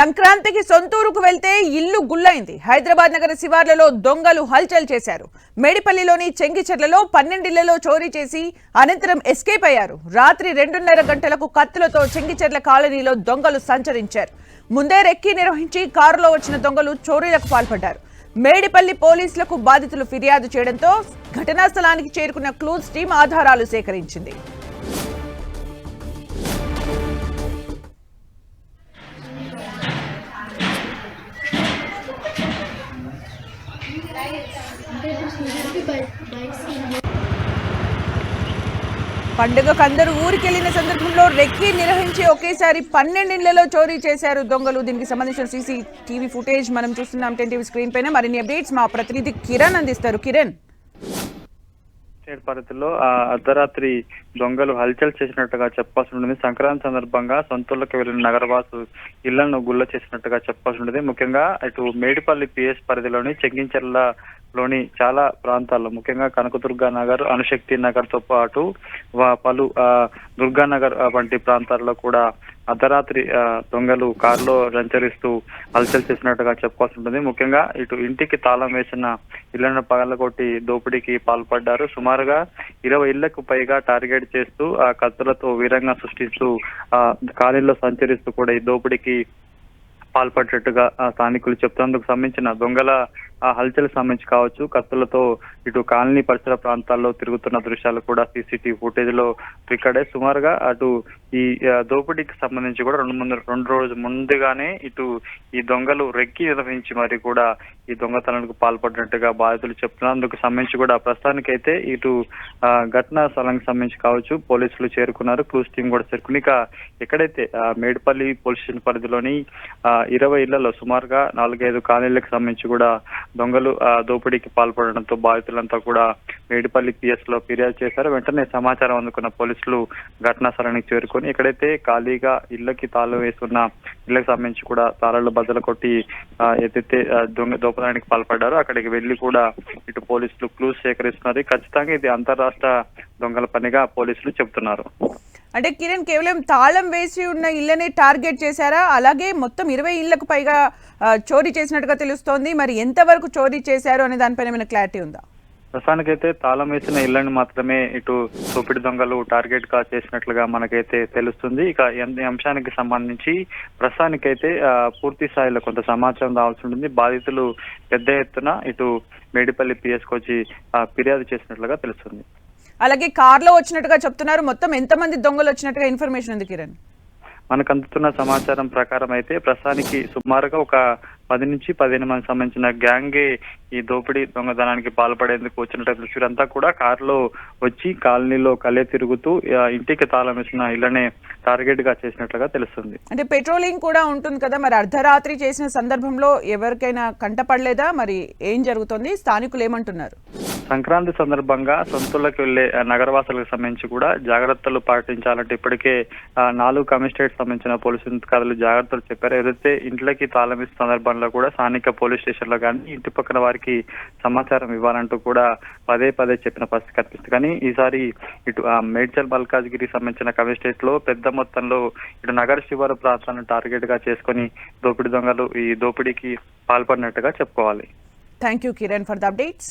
సంక్రాంతికి సొంతూరుకు వెళ్తే ఇల్లు గుల్లైంది. హైదరాబాద్ నగర శివార్లలో దొంగలు హల్చల్ చేశారు. మేడిపల్లిలోని చెంగిచెర్లలో పన్నెండిళ్ళలో చోరీ చేసి అనంతరం ఎస్కేప్ అయ్యారు. రాత్రి రెండున్నర గంటలకు కత్తులతో చెంగిచెర్ల కాలనీలో దొంగలు సంచరించారు. ముందే రెక్కి నిర్వహించి కారులో వచ్చిన దొంగలు చోరీలకు పాల్పడ్డారు. మేడిపల్లి పోలీసులకు బాధితులు ఫిర్యాదు చేయడంతో ఘటనా స్థలానికి చేరుకున్న క్లూజ్ టీం ఆధారాలు సేకరించింది. పండుగకు అందరూ ఊరికెళ్ళిన సందర్భంలో రెక్కి నిర్వహించి ఒకేసారి పన్నెండిళ్ళలో చోరీ చేశారు దొంగలు. దీనికి సంబంధించిన సీసీ టీవీ ఫుటేజ్ మనం చూస్తున్నాం. టెన్ టీవీ స్క్రీన్ పైన మరిన్ని అప్డేట్స్ మా ప్రతినిధి కిరణ్ అందిస్తారు. కిరణ్. స్టేట్ పరిధిలో ఆ అర్ధరాత్రి దొంగలు హల్చల్ చేసినట్టుగా చెప్పాల్సి ఉంటుంది. సంక్రాంతి సందర్భంగా సొంతూళ్ళకి వెళ్ళిన నగరవాసు ఇళ్ళను గుల్ల చేసినట్టుగా చెప్పాల్సి ఉంటుంది. ముఖ్యంగా ఇటు మేడిపల్లి పిఎస్ పరిధిలోని చెంగించెర్ల లోని చాలా ప్రాంతాల్లో ముఖ్యంగా కనకదుర్గా నగర్ అణుశక్తి నగర్తో పాటు పలు ఆ, దుర్గా నగర్ వంటి ప్రాంతాల్లో కూడా అర్ధరాత్రి ఆ, దొంగలు కారులో సంచరిస్తూ హల్చల్ చేసినట్టుగా చెప్పుకోవాల్సి ఉంటుంది. ముఖ్యంగా ఇటు ఇంటికి తాళం వేసిన ఇళ్ళను పగలగొట్టి దోపిడీకి పాల్పడ్డారు. సుమారుగా ఇరవై ఇళ్ళకు పైగా టార్గెట్ చేస్తూ ఆ కత్తులతో వీరంగా సృష్టిస్తూ ఆ కాలనీలో సంచరిస్తూ కూడా ఈ దోపిడీకి పాల్పడ్డట్టుగా స్థానికులు చెప్తున్నందుకు సంబంధించిన దొంగల ఆ హల్చల్ సంబంధించి కావచ్చు కత్తులతో ఇటు కాలనీ పరిసర ప్రాంతాల్లో తిరుగుతున్న దృశ్యాలు కూడా సీసీటీవీ ఫుటేజ్లో రికార్డ్ అయ్యి సుమారుగా అటు ఈ దోపిడీకి సంబంధించి కూడా రెండు ముందు రెండు రోజు ముందుగానే ఇటు ఈ దొంగలు రెక్కి నిర్వహించి మరి కూడా ఈ దొంగతనాలకు పాల్పడినట్టుగా బాధితులు చెప్తున్నారు. అందుకు సంబంధించి కూడా ప్రస్తుతానికైతే ఇటు ఆ, ఘటనా స్థలానికి సంబంధించి కావచ్చు పోలీసులు చేరుకున్నారు. క్లూస్ టీం కూడా చేరుకుని ఇక ఎక్కడైతే ఆ, మేడిపల్లి పోలీస్ స్టేషన్ పరిధిలోని ఆ, ఇరవై ఇళ్ళలో సుమారుగా నాలుగైదు కాలనీలకు సంబంధించి కూడా దొంగలు ఆ, దోపిడీకి పాల్పడడంతో బాధితులంతా కూడా మేడిపల్లి పిఎస్లో ఫిర్యాదు చేశారు. వెంటనే సమాచారం అందుకున్న పోలీసులు ఘటనా స్థలానికి చేరుకొని ఎక్కడైతే ఖాళీగా ఇళ్ళకి తాళం వేసుకున్న ఇళ్ళకు సంబంధించి కూడా తాళాలు బద్దలు కొట్టి ఆ, ఏదైతే దొంగ దోపడానికి పాల్పడ్డారో అక్కడికి వెళ్ళి కూడా ఇటు పోలీసులు క్లూస్ సేకరిస్తున్నారు. ఖచ్చితంగా ఇది అంతరాష్ట్ర దొంగల పనిగా పోలీసులు చెబుతున్నారు. అంటే కిరణ్ కేవలం తాళం వేసి ఉన్న ఇళ్ళనే టార్గెట్ చేశారా? అలాగే మొత్తం ఇరవై ఇళ్ళకు పైగా చోరీ చేసినట్టుగా తెలుస్తోంది. మరి ఎంతవరకు చోరీ చేశారు అనే దానిపైన ఏమైనా క్లారిటీ ఉందా? ప్రస్తుతానికైతే తాళం వేసిన ఇళ్ళను మాత్రమే ఇటు సోపిడి దొంగలు టార్గెట్గా చేసినట్లుగా మనకైతే తెలుస్తుంది. ఇక అంశానికి సంబంధించి ప్రస్తుతానికైతే పూర్తి స్థాయిలో కొంత సమాచారం రావాల్సి ఉంటుంది. బాధితులు పెద్ద ఎత్తున ఇటు మేడిపల్లి పిఎస్కి వచ్చి ఫిర్యాదు చేసినట్లుగా తెలుస్తుంది. అలాగే కార్లో వచ్చినట్టుగా చెప్తున్నారు. మొత్తం ఎంతమంది దొంగలు వచ్చినట్టుగా ఇన్ఫర్మేషన్ ఉంది కిరణ్? మనకు అందుతున్న సమాచారం ప్రకారం అయితే ప్రస్తుతానికి సుమారుగా ఒక పది నుంచి పదిహేను మంది సంబంధించిన గ్యాంగే ఈ దోపిడీ దొంగతనానికి పాల్పడేందుకు వచ్చినట్టు వీరంతా కూడా కారులో వచ్చి కాలనీలో కలే తిరుగుతూ ఇంటికి తాళం వేసిన ఇళ్ళనే టార్గెట్గా చేసినట్లుగా తెలుస్తుంది. అంటే పెట్రోలింగ్ కూడా ఉంటుంది కదా మరి అర్ధరాత్రి చేసిన సందర్భంలో ఎవరికైనా కంటపడలేదా? మరి ఏం జరుగుతుంది? స్థానికులు ఏమంటున్నారు? సంక్రాంతి సందర్భంగా సొంతులకు వెళ్ళే నగరవాసులకు సంబంధించి కూడా జాగ్రత్తలు పాటించాలంటే ఇప్పటికే నాలుగు కమిషనరేట్ సంబంధించిన పోలీసు అధికారులు జాగ్రత్తలు చెప్పారు. ఏదైతే ఇంట్లోకి తాళం ఇస్తున్న సందర్భంలో కూడా స్థానిక పోలీస్ స్టేషన్లో కానీ ఇంటి పక్కన వారికి సమాచారం ఇవ్వాలంటూ కూడా పదే పదే చెప్పిన పరిస్థితి కనిపిస్తుంది. కానీ ఈసారి ఇటు ఆ, మేడ్చల్ మల్కాజ్గిరి సంబంధించిన కమిషనరేట్లో పెద్ద మొత్తంలో ఇటు నగర శివారు ప్రాంతాలను టార్గెట్గా చేసుకొని దోపిడీ దొంగలు ఈ దోపిడీకి పాల్పడినట్టుగా చెప్పుకోవాలి. Thank you Kiran for the updates